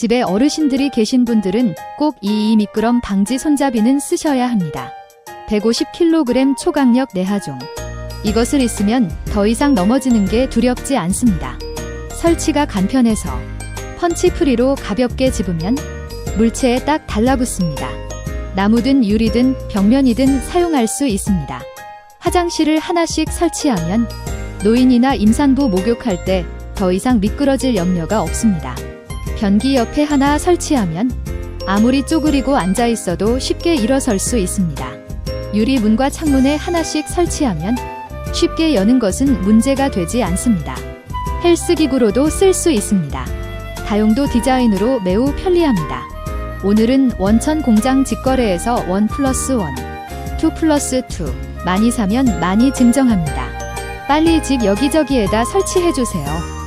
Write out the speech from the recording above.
집에 어르신들이 계신 분들은 꼭 이 미끄럼 방지 손잡이는 쓰셔야 합니다. 150kg 초강력 내하종. 이것을 있으면 더 이상 넘어지는 게 두렵지 않습니다. 설치가 간편해서 펀치 프리로 가볍게 집으면 물체에 딱 달라붙습니다. 나무든 유리든 벽면이든 사용할 수 있습니다. 화장실을 하나씩 설치하면 노인이나 임산부 목욕할 때 더 이상 미끄러질 염려가 없습니다. 변기 옆에 하나 설치하면 아무리 쪼그리고 앉아 있어도 쉽게 일어설 수 있습니다. 유리 문과 창문에 하나씩 설치하면 쉽게 여는 것은 문제가 되지 않습니다. 헬스 기구로도 쓸 수 있습니다. 다용도 디자인으로 매우 편리합니다. 오늘은 원천 공장 직거래에서 원 플러스 원, 투 플러스 투 많이 사면 많이 증정합니다. 빨리 집 여기저기에다 설치해주세요.